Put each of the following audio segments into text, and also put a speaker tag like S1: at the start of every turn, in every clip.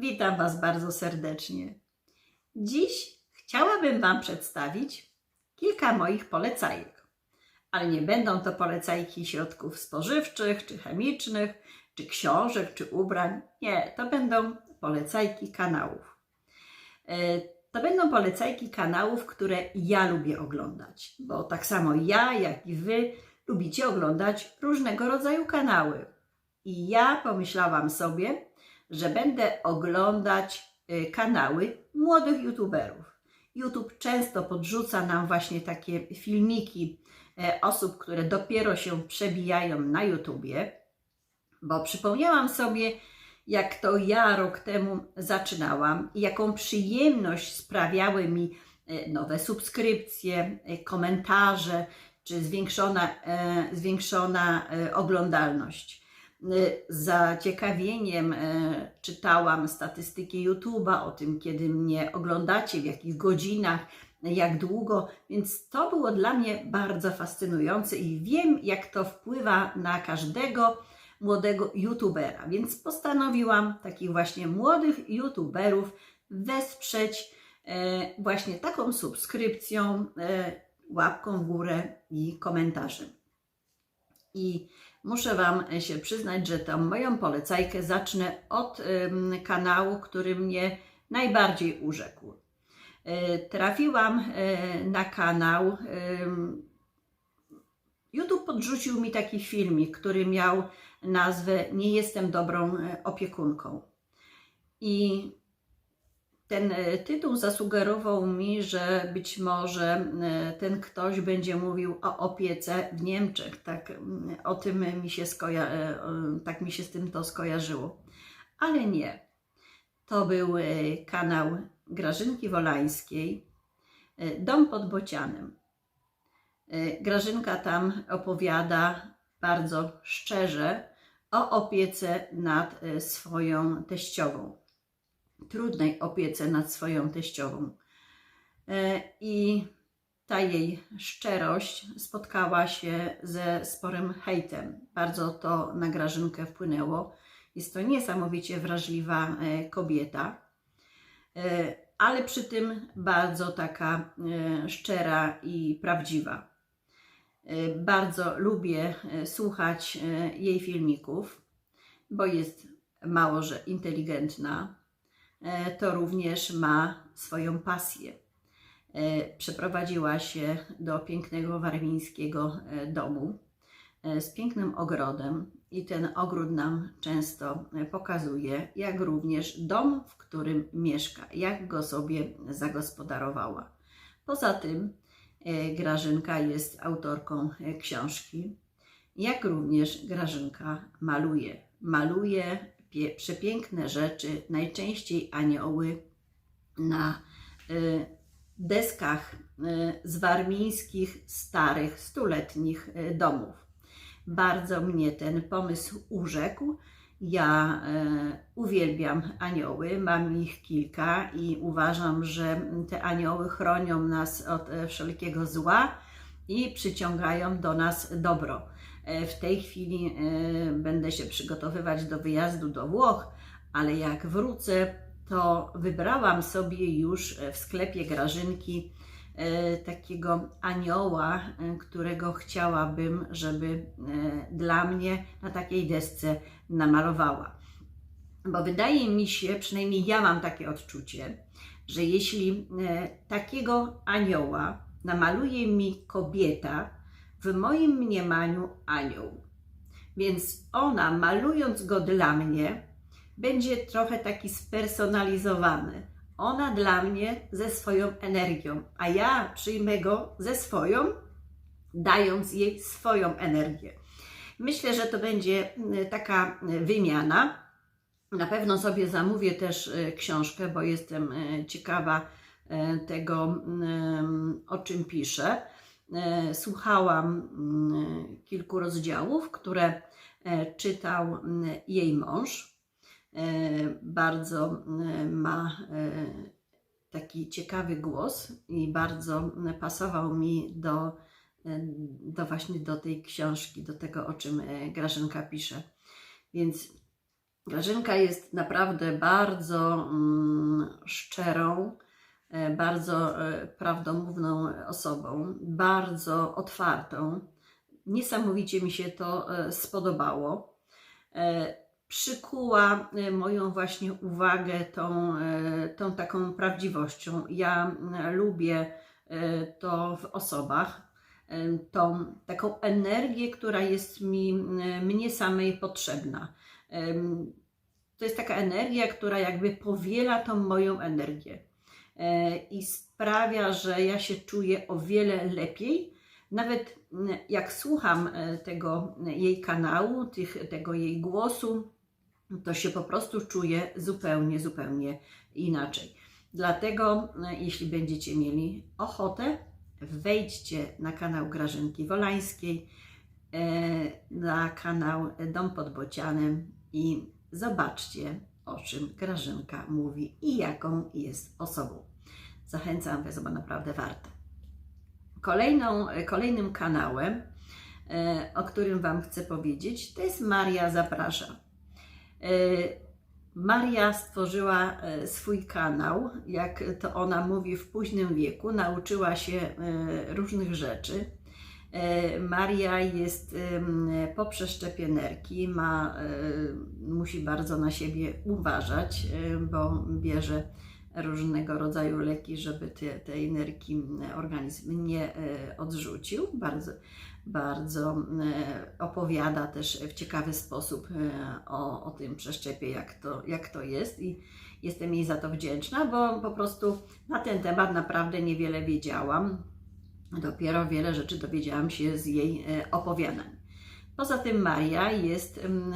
S1: Witam Was bardzo serdecznie. Dziś chciałabym Wam przedstawić kilka moich polecajek, ale nie będą to polecajki środków spożywczych, czy chemicznych, czy książek, czy ubrań. Nie, to będą polecajki kanałów. E, To będą polecajki kanałów, które ja lubię oglądać, bo tak samo ja, jak i Wy lubicie oglądać różnego rodzaju kanały. I ja pomyślałam sobie, że będę oglądać y, kanały młodych youtuberów. YouTube często podrzuca nam właśnie takie filmiki e, osób, które dopiero się przebijają na YouTubie, bo przypomniałam sobie, jak to ja rok temu zaczynałam i jaką przyjemność sprawiały mi e, nowe subskrypcje, e, komentarze czy zwiększona, zwiększona oglądalność. Y, Z zaciekawieniem e, czytałam statystyki YouTube'a o tym, kiedy mnie oglądacie, w jakich godzinach, jak długo, więc to było dla mnie bardzo fascynujące i wiem, jak to wpływa na każdego młodego YouTubera, więc postanowiłam takich właśnie młodych YouTuberów wesprzeć e, właśnie taką subskrypcją, łapką w górę i komentarzem. I muszę Wam się przyznać, że tą moją polecajkę zacznę od kanału, który mnie najbardziej urzekł. Y, trafiłam y, na kanał. YouTube podrzucił mi taki filmik, który miał nazwę Nie jestem dobrą opiekunką. I ten e, tytuł zasugerował mi, że być może e, ten ktoś będzie mówił o opiece w Niemczech. Tak, mm, o tym mi się skoja- e, tak mi się z tym to skojarzyło. Ale nie. To był kanał Grażynki Wolańskiej, Dom pod Bocianem. Grażynka tam opowiada bardzo szczerze o opiece nad swoją teściową trudnej opiece nad swoją teściową. E, I ta jej szczerość spotkała się ze sporym hejtem. Bardzo to na Grażynkę wpłynęło. Jest to niesamowicie wrażliwa e, kobieta, e, ale przy tym bardzo taka szczera i prawdziwa. Bardzo lubię słuchać jej filmików, bo jest mało, że inteligentna, to również ma swoją pasję. E, Przeprowadziła się do pięknego warmińskiego e, domu e, z pięknym ogrodem i ten ogród nam często e, pokazuje, jak również dom, w którym mieszka, jak go sobie zagospodarowała. Poza tym e, Grażynka jest autorką e, książki, jak również Grażynka maluje. Maluje przepiękne rzeczy, najczęściej anioły na y, deskach y, z warmińskich, starych, stuletnich y, domów. Bardzo mnie ten pomysł urzekł. Ja uwielbiam anioły, mam ich kilka i uważam, że te anioły chronią nas od e, wszelkiego zła i przyciągają do nas dobro. E, W tej chwili e, będę się przygotowywać do wyjazdu do Włoch, ale jak wrócę, to wybrałam sobie już w sklepie Grażynki e, takiego anioła, e, którego chciałabym, żeby e, dla mnie na takiej desce namalowała. Bo wydaje mi się, przynajmniej ja mam takie odczucie, że jeśli e, takiego anioła namaluje mi kobieta, w moim mniemaniu anioł. Więc ona, malując go dla mnie, będzie trochę taki spersonalizowany. Ona dla mnie ze swoją energią, a ja przyjmę go ze swoją, dając jej swoją energię. Myślę, że to będzie mm, taka mm, wymiana. Na pewno sobie zamówię też e, książkę, bo jestem ciekawa tego, o czym pisze. E, Słuchałam mm, kilku rozdziałów, które e, czytał mm, jej mąż. E, Bardzo mm, ma taki ciekawy głos i bardzo pasował mi do, do właśnie do tej książki, do tego, o czym Grażynka pisze. Więc Grażynka jest naprawdę bardzo mm, szczerą, bardzo e, prawdomówną osobą, bardzo otwartą. Niesamowicie mi się to e, spodobało. E, Przykuła e, moją właśnie uwagę tą, e, tą taką prawdziwością. Ja lubię e, to w osobach, e, tą taką energię, która jest mi, mnie samej potrzebna. To jest taka energia, która jakby powiela tą moją energię e, i sprawia, że ja się czuję o wiele lepiej. Nawet jak słucham e, tego jej kanału, tych, tego jej głosu, to się po prostu czuję zupełnie, zupełnie inaczej. Dlatego, e, jeśli będziecie mieli ochotę, wejdźcie na kanał Grażynki Wolańskiej, e, na kanał Dom pod Bocianem i zobaczcie, o czym Grażynka mówi i jaką jest osobą. Zachęcam Was, bo naprawdę warto. Kolejną, kolejnym kanałem, e, o którym Wam chcę powiedzieć, to jest Maria Zaprasza. E, Maria stworzyła e, swój kanał, jak to ona mówi, w późnym wieku. Nauczyła się e, różnych rzeczy. E, Maria jest po przeszczepionerki, ma, e, musi bardzo na siebie uważać, e, bo bierze różnego rodzaju leki, żeby te, tej nerki organizm nie e, odrzucił. Bardzo, bardzo e, opowiada też w ciekawy sposób e, o, o tym przeszczepie, jak to, jak to jest i jestem jej za to wdzięczna, bo po prostu na ten temat naprawdę niewiele wiedziałam. Dopiero wiele rzeczy dowiedziałam się z jej opowiadań. Poza tym Maria jest mm,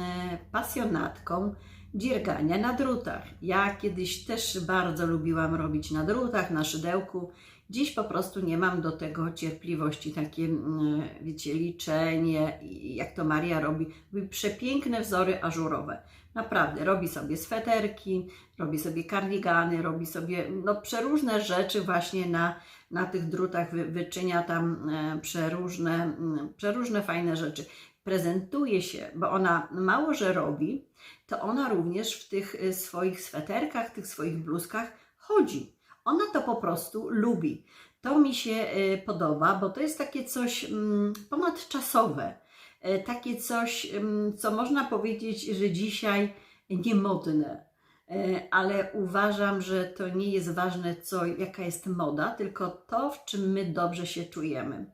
S1: pasjonatką dziergania na drutach. Ja kiedyś też bardzo lubiłam robić na drutach, na szydełku. Dziś po prostu nie mam do tego cierpliwości. Takie, mm, wiecie, liczenie, jak to Maria robi. Robi przepiękne wzory ażurowe. Naprawdę, robi sobie sweterki, robi sobie kardigany, robi sobie no, przeróżne rzeczy właśnie na, na tych drutach, wy, wyczynia tam e, przeróżne, mm, przeróżne fajne rzeczy. Prezentuje się, bo ona mało że robi, to ona również w tych y, swoich sweterkach, tych swoich bluzkach chodzi. Ona to po prostu lubi. To mi się y, podoba, bo to jest takie coś mm, ponadczasowe. Y, Takie coś, ym, co można powiedzieć, że dzisiaj niemodne. Ale uważam, że to nie jest ważne, co, jaka jest moda, tylko to, w czym my dobrze się czujemy.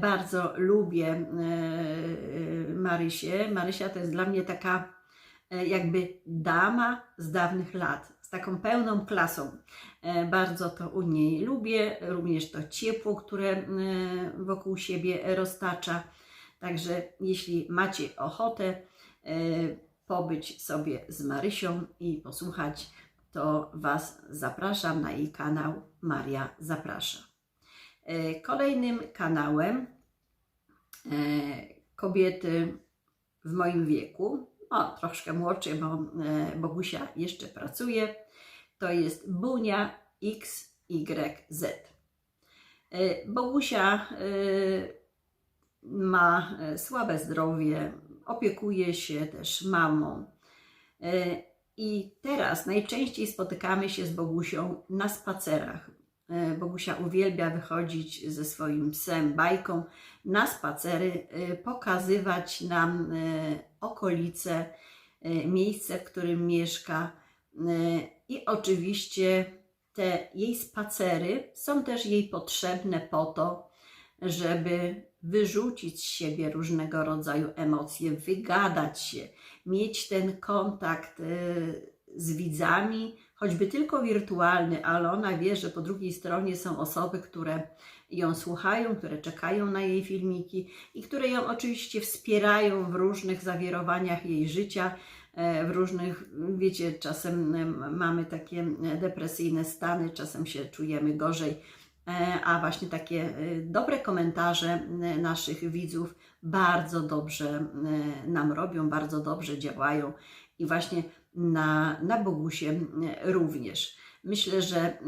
S1: Bardzo lubię e, e, Marysię. Marysia to jest dla mnie taka e, jakby dama z dawnych lat, z taką pełną klasą. Bardzo to u niej lubię, również to ciepło, które wokół siebie roztacza. Także jeśli macie ochotę pobyć sobie z Marysią i posłuchać, to Was zapraszam na jej kanał Maria Zaprasza. E, Kolejnym kanałem e, kobiety w moim wieku, o troszkę młodszej, bo e, Bogusia jeszcze pracuje, to jest Bunia XYZ. Bogusia ma słabe zdrowie, opiekuje się też mamą. I teraz najczęściej spotykamy się z Bogusią na spacerach. E, Bogusia uwielbia wychodzić ze swoim psem, bajką na spacery, e, pokazywać nam e, okolice, miejsce, w którym mieszka. I oczywiście te jej spacery są też jej potrzebne po to, żeby wyrzucić z siebie różnego rodzaju emocje, wygadać się, mieć ten kontakt z widzami, choćby tylko wirtualny, ale ona wie, że po drugiej stronie są osoby, które ją słuchają, które czekają na jej filmiki i które ją oczywiście wspierają w różnych zawirowaniach jej życia, e, w różnych, wiecie, czasem em, mamy takie e, depresyjne stany, czasem się czujemy gorzej, e, a właśnie takie e, dobre komentarze e, naszych widzów bardzo dobrze e, nam robią, bardzo dobrze działają. I właśnie na, na Bogusie e, również. Myślę, że e,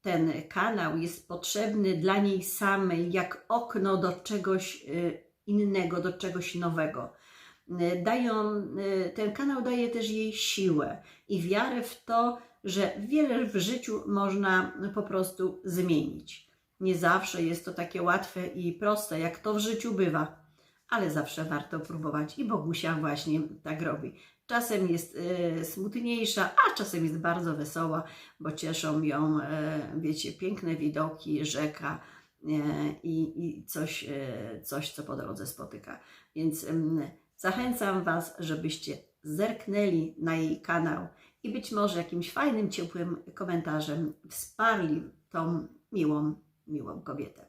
S1: ten kanał jest potrzebny dla niej samej jak okno do czegoś e, innego, do czegoś nowego. dają, ten kanał daje też jej siłę i wiarę w to, że wiele w życiu można po prostu zmienić. Nie zawsze jest to takie łatwe i proste, jak to w życiu bywa, ale zawsze warto próbować i Bogusia właśnie tak robi. Czasem jest y, smutniejsza, a czasem jest bardzo wesoła, bo cieszą ją, y, wiecie, piękne widoki, rzeka y, i, i coś, coś, co po drodze spotyka. Więc zachęcam Was, żebyście zerknęli na jej kanał i być może jakimś fajnym, ciepłym komentarzem wsparli tą miłą, miłą kobietę.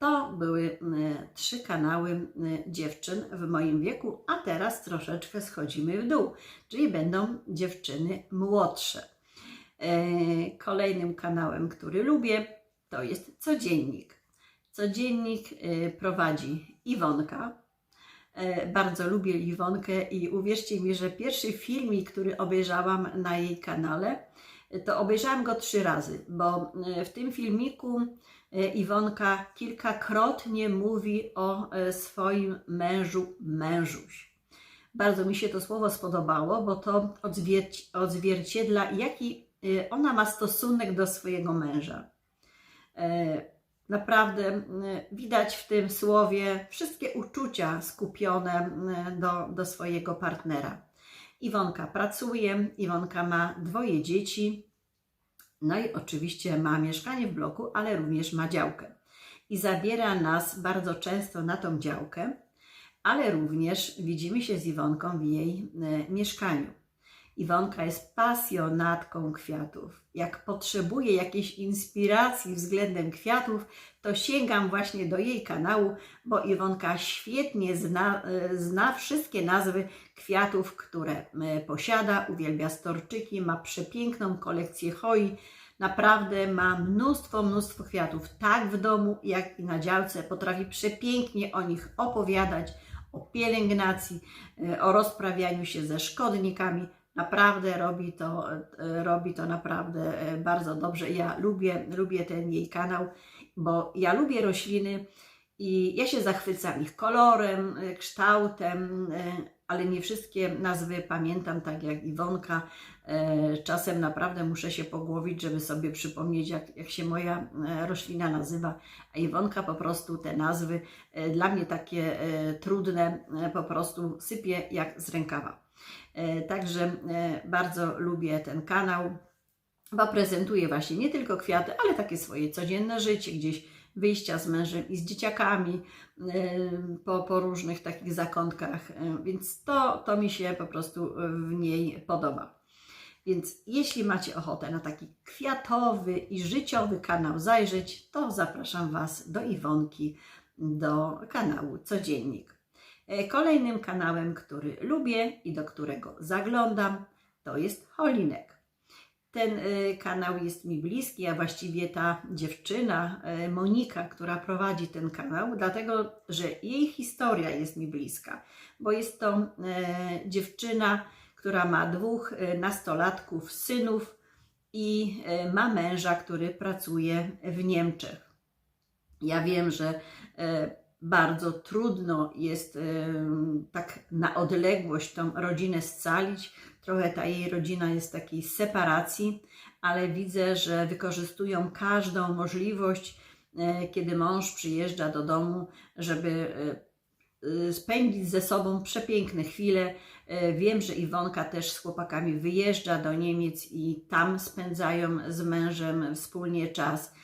S1: E, To były m, trzy kanały m, dziewczyn w moim wieku, a teraz troszeczkę schodzimy w dół, czyli będą dziewczyny młodsze. E, Kolejnym kanałem, który lubię, to jest codziennik. Codziennik e, prowadzi Iwonka. E, Bardzo lubię Iwonkę i uwierzcie mi, że pierwszy filmik, który obejrzałam na jej kanale, to obejrzałam go trzy razy, bo e, w tym filmiku e, Iwonka kilkakrotnie mówi o e, swoim mężu mężuś. Bardzo mi się to słowo spodobało, bo to odzwierci- odzwierciedla, jaki ona ma stosunek do swojego męża. Naprawdę widać w tym słowie wszystkie uczucia skupione do, do swojego partnera. Iwonka pracuje, Iwonka ma dwoje dzieci, no i oczywiście ma mieszkanie w bloku, ale również ma działkę. I zabiera nas bardzo często na tą działkę, ale również widzimy się z Iwonką w jej e, mieszkaniu. Iwonka jest pasjonatką kwiatów. Jak potrzebuję jakiejś inspiracji względem kwiatów, to sięgam właśnie do jej kanału, bo Iwonka świetnie zna, e, zna wszystkie nazwy kwiatów, które e, posiada. Uwielbia storczyki, ma przepiękną kolekcję hoi. Naprawdę ma mnóstwo, mnóstwo kwiatów, tak w domu, jak i na działce. Potrafi przepięknie o nich opowiadać, o pielęgnacji, e, o rozprawianiu się ze szkodnikami. Naprawdę robi to, e, robi to naprawdę e, bardzo dobrze. Ja lubię, lubię ten jej kanał, bo ja lubię rośliny i ja się zachwycam ich kolorem, e, kształtem, ale nie wszystkie nazwy pamiętam, tak jak Iwonka. Czasem naprawdę muszę się pogłowić, żeby sobie przypomnieć, jak, jak się moja roślina nazywa. A Iwonka po prostu te nazwy dla mnie takie trudne po prostu sypie jak z rękawa. E, Także e, bardzo lubię ten kanał, bo prezentuje właśnie nie tylko kwiaty, ale takie swoje codzienne życie, gdzieś wyjścia z mężem i z dzieciakami e, po, po różnych takich zakątkach, więc to, to mi się po prostu w niej podoba. Więc jeśli macie ochotę na taki kwiatowy i życiowy kanał zajrzeć, to zapraszam Was do Iwonki, do kanału Codziennik. E, Kolejnym kanałem, który lubię i do którego zaglądam, to jest Holinek. Ten y, kanał jest mi bliski, a właściwie ta dziewczyna, y, Monika, która prowadzi ten kanał, dlatego że jej historia jest mi bliska, bo jest to dziewczyna, która ma dwóch nastolatków, synów i ma męża, który pracuje w Niemczech. Ja wiem, że e, bardzo trudno jest tak na odległość tą rodzinę scalić. Trochę ta jej rodzina jest takiej separacji, ale widzę, że wykorzystują każdą możliwość, e, kiedy mąż przyjeżdża do domu, żeby e, e, spędzić ze sobą przepiękne chwile. E, Wiem, że Iwonka też z chłopakami wyjeżdża do Niemiec i tam spędzają z mężem wspólnie czas.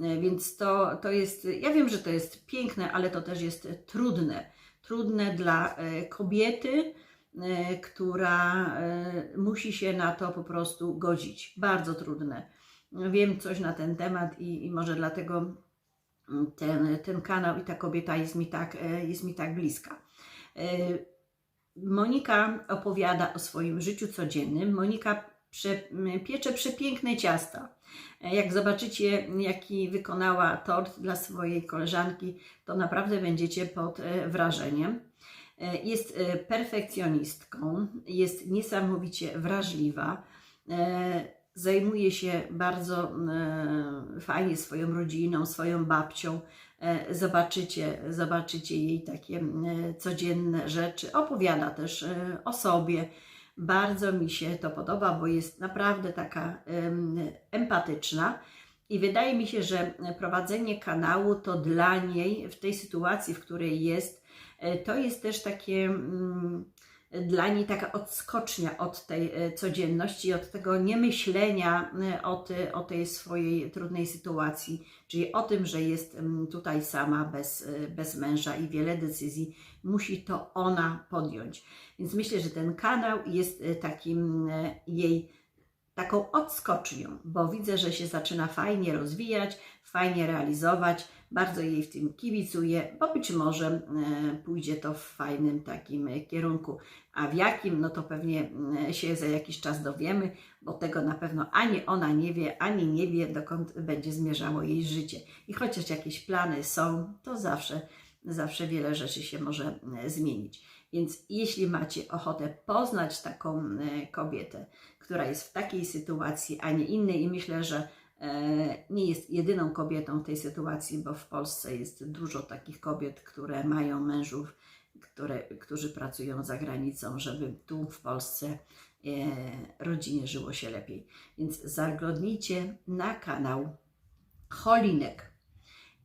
S1: E, Więc to, to jest, ja wiem, że to jest piękne, ale to też jest trudne. Trudne dla e, kobiety, e, która musi się na to po prostu godzić. Bardzo trudne. Wiem coś na ten temat i, i może dlatego ten, ten kanał i ta kobieta jest mi tak, jest mi tak bliska. Monika opowiada o swoim życiu codziennym. Monika piecze przepiękne ciasta. Jak zobaczycie, jaki wykonała tort dla swojej koleżanki, to naprawdę będziecie pod e, wrażeniem. E, Jest e, perfekcjonistką, jest niesamowicie wrażliwa, zajmuje się bardzo fajnie swoją rodziną, swoją babcią. zobaczycie, zobaczycie jej takie codzienne rzeczy. Opowiada też o sobie. Bardzo mi się to podoba, bo jest naprawdę taka em, empatyczna. I wydaje mi się, że prowadzenie kanału to dla niej w tej sytuacji, w której jest, e, to jest też takie mm, dla niej taka odskocznia od tej e, codzienności, od tego niemyślenia e, o, ty, o tej swojej trudnej sytuacji, czyli o tym, że jest mm, tutaj sama bez, e, bez męża i wiele decyzji musi to ona podjąć. Więc myślę, że ten kanał jest takim jej taką odskocznią, bo widzę, że się zaczyna fajnie rozwijać, fajnie realizować. Bardzo jej w tym kibicuję, bo być może e, pójdzie to w fajnym takim kierunku. A w jakim, no to pewnie e, się za jakiś czas dowiemy, bo tego na pewno ani ona nie wie, ani nie wie, dokąd będzie zmierzało jej życie. I chociaż jakieś plany są, to zawsze, zawsze wiele rzeczy się może e, zmienić. Więc jeśli macie ochotę poznać taką e, kobietę, która jest w takiej sytuacji, a nie innej, i myślę, że e, nie jest jedyną kobietą w tej sytuacji, bo w Polsce jest dużo takich kobiet, które mają mężów, które, którzy pracują za granicą, żeby tu w Polsce e, rodzinie żyło się lepiej. Więc zaglądnijcie na kanał Holinek.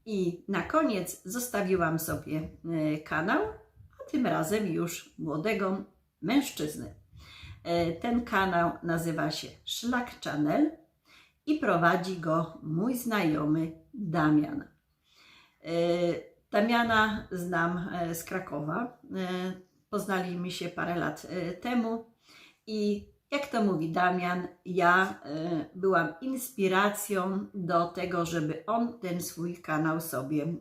S1: I na koniec zostawiłam sobie kanał, tym razem już młodego mężczyzny. E, Ten kanał nazywa się Szlak Channel i prowadzi go mój znajomy Damian. E, Damiana znam e, z Krakowa. Poznaliśmy się parę lat temu i jak to mówi Damian, ja byłam inspiracją do tego, żeby on ten swój kanał sobie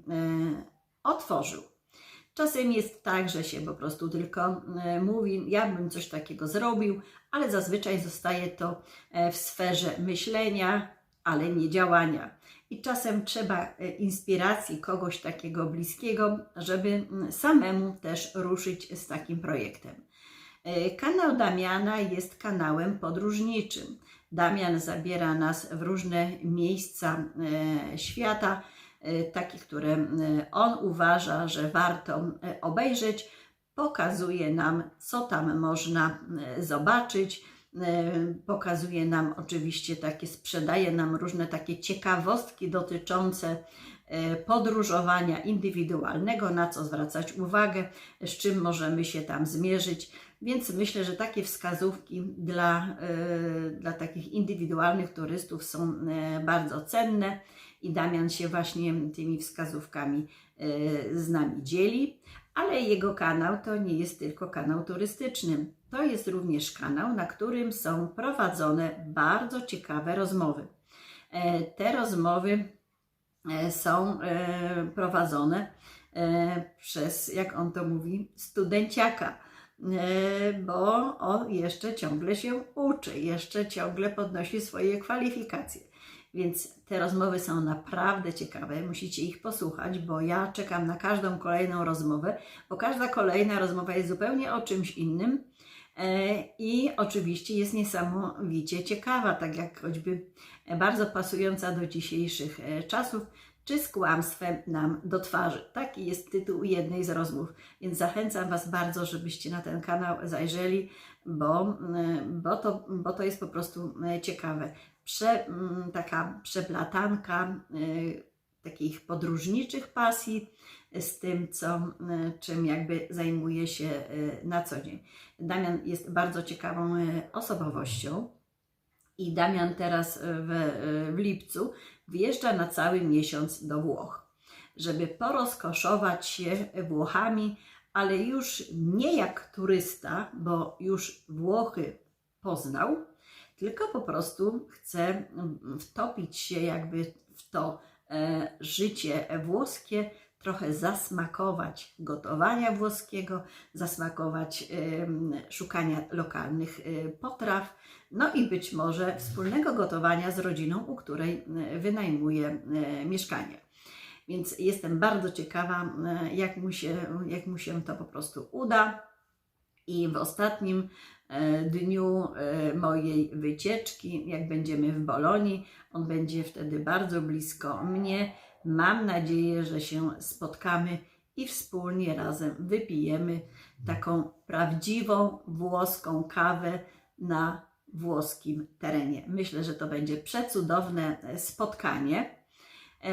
S1: otworzył. Czasem jest tak, że się po prostu tylko e, mówi, ja bym coś takiego zrobił, ale zazwyczaj zostaje to e, w sferze myślenia, ale nie działania. I czasem trzeba e, inspiracji kogoś takiego bliskiego, żeby mm, samemu też ruszyć z takim projektem. Kanał Damiana jest kanałem podróżniczym. Damian zabiera nas w różne miejsca świata, e, takie, które e, on uważa, że warto e, obejrzeć. Pokazuje nam, co tam można zobaczyć. Pokazuje nam oczywiście takie, sprzedaje nam różne takie ciekawostki dotyczące podróżowania indywidualnego, na co zwracać uwagę, z czym możemy się tam zmierzyć. Więc myślę, że takie wskazówki dla, dla takich indywidualnych turystów są bardzo cenne i Damian się właśnie tymi wskazówkami e, z nami dzieli. Ale jego kanał to nie jest tylko kanał turystyczny. To jest również kanał, na którym są prowadzone bardzo ciekawe rozmowy. E, Te rozmowy e, są prowadzone przez, jak on to mówi, studenciaka, bo on jeszcze ciągle się uczy, jeszcze ciągle podnosi swoje kwalifikacje. Więc te rozmowy są naprawdę ciekawe, musicie ich posłuchać, bo ja czekam na każdą kolejną rozmowę, bo każda kolejna rozmowa jest zupełnie o czymś innym e, i oczywiście jest niesamowicie ciekawa, tak jak choćby bardzo pasująca do dzisiejszych e, czasów, czy z kłamstwem nam do twarzy. Taki jest tytuł jednej z rozmów, więc zachęcam Was bardzo, żebyście na ten kanał zajrzeli, bo, e, bo, to, bo to jest po prostu ciekawe. Prze, m, taka przeplatanka e, takich podróżniczych pasji z tym, co, e, czym jakby zajmuje się e, na co dzień. Damian jest bardzo ciekawą osobowością i Damian teraz w, w lipcu wyjeżdża na cały miesiąc do Włoch, żeby porozkoszować się Włochami, ale już nie jak turysta, bo już Włochy poznał, tylko po prostu chce mm, wtopić się jakby w to e, życie włoskie, trochę zasmakować gotowania włoskiego, zasmakować em, szukania lokalnych e, potraw, no i być może wspólnego gotowania z rodziną, u której e, wynajmuje e, mieszkanie. Więc jestem bardzo ciekawa, e, jak mu się, jak mu się to po prostu uda. I w ostatnim e, dniu e, mojej wycieczki, jak będziemy w Bolonii, on będzie wtedy bardzo blisko mnie, Mam nadzieję, że się spotkamy i wspólnie razem wypijemy taką prawdziwą włoską kawę na włoskim terenie. Myślę, że to będzie przecudowne e, spotkanie. E,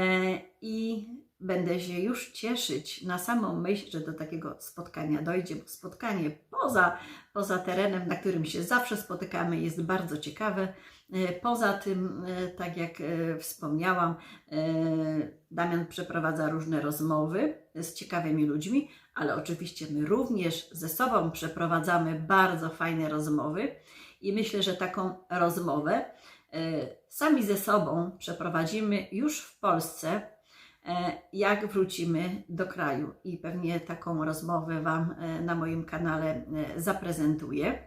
S1: i będę się już cieszyć na samą myśl, że do takiego spotkania dojdzie, bo spotkanie poza, poza terenem, na którym się zawsze spotykamy, jest bardzo ciekawe. E, Poza tym, e, tak jak e, wspomniałam, Damian przeprowadza różne rozmowy z ciekawymi ludźmi, ale oczywiście my również ze sobą przeprowadzamy bardzo fajne rozmowy i myślę, że taką rozmowę sami ze sobą przeprowadzimy już w Polsce, jak wrócimy do kraju. I pewnie taką rozmowę Wam e, na moim kanale e, zaprezentuję.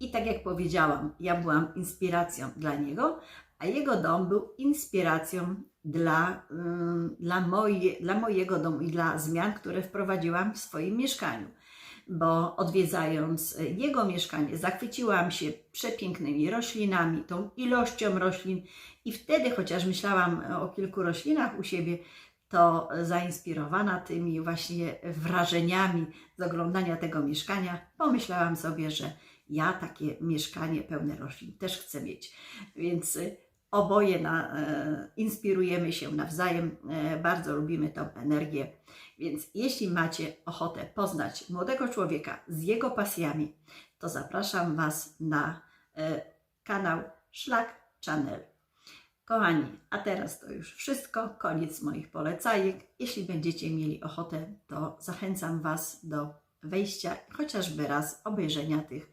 S1: I tak jak powiedziałam, ja byłam inspiracją dla niego, a jego dom był inspiracją dla, ym, dla, moje, dla mojego domu i dla zmian, które wprowadziłam w swoim mieszkaniu. Bo odwiedzając y, jego mieszkanie, zachwyciłam się przepięknymi roślinami, tą ilością roślin, i wtedy, chociaż myślałam o kilku roślinach u siebie, to zainspirowana tymi właśnie wrażeniami z oglądania tego mieszkania, pomyślałam sobie, że ja takie mieszkanie pełne roślin też chcę mieć. Więc y, oboje na, e, inspirujemy się nawzajem, e, bardzo lubimy tą energię. Więc jeśli macie ochotę poznać młodego człowieka z jego pasjami, to zapraszam Was na e, kanał Szlak Channel. Kochani, a teraz to już wszystko, koniec moich polecajek. Jeśli będziecie mieli ochotę, to zachęcam Was do wejścia, chociażby raz obejrzenia tych,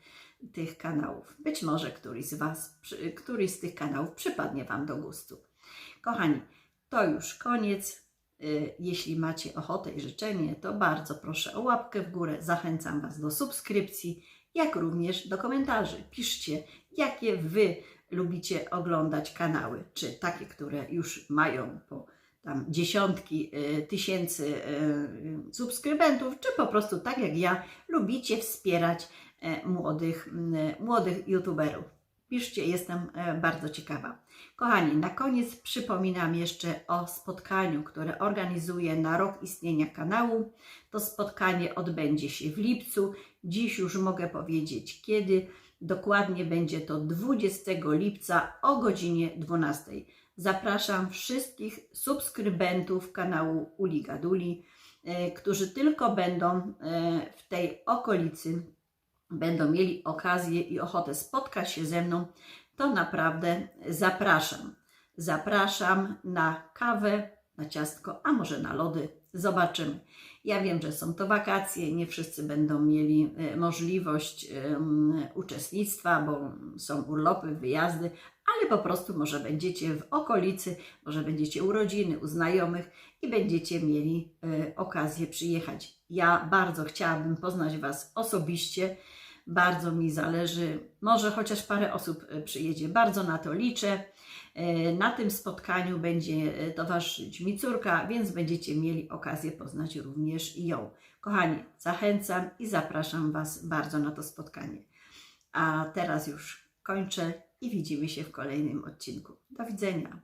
S1: tych kanałów. Być może któryś z Was, któryś z tych kanałów przypadnie Wam do gustu. Kochani, to już koniec. Y, Jeśli macie ochotę i życzenie, to bardzo proszę o łapkę w górę. Zachęcam Was do subskrypcji, jak również do komentarzy. Piszcie, jakie Wy lubicie oglądać kanały, czy takie, które już mają po tam dziesiątki y, tysięcy y, subskrybentów, czy po prostu tak jak ja lubicie wspierać młodych, m, młodych youtuberów. Piszcie, jestem e, bardzo ciekawa. Kochani, na koniec przypominam jeszcze o spotkaniu, które organizuję na rok istnienia kanału. To spotkanie odbędzie się w lipcu. Dziś już mogę powiedzieć kiedy. Dokładnie będzie to 20 lipca o godzinie 12. Zapraszam wszystkich subskrybentów kanału Uli Gaduli, e, którzy tylko będą e, w tej okolicy, będą mieli okazję i ochotę spotkać się ze mną, to naprawdę zapraszam. Zapraszam na kawę, na ciastko, a może na lody. Zobaczymy. Ja wiem, że są to wakacje, nie wszyscy będą mieli e, możliwość uczestnictwa, bo są urlopy, wyjazdy, ale po prostu może będziecie w okolicy, może będziecie urodziny u znajomych i będziecie mieli e, okazję przyjechać. Ja bardzo chciałabym poznać Was osobiście, bardzo mi zależy, może chociaż parę osób e, przyjedzie, bardzo na to liczę. E, Na tym spotkaniu będzie e, towarzyszyć mi córka, więc będziecie mieli okazję poznać również ją. Kochani, zachęcam i zapraszam Was bardzo na to spotkanie. A teraz już kończę i widzimy się w kolejnym odcinku. Do widzenia.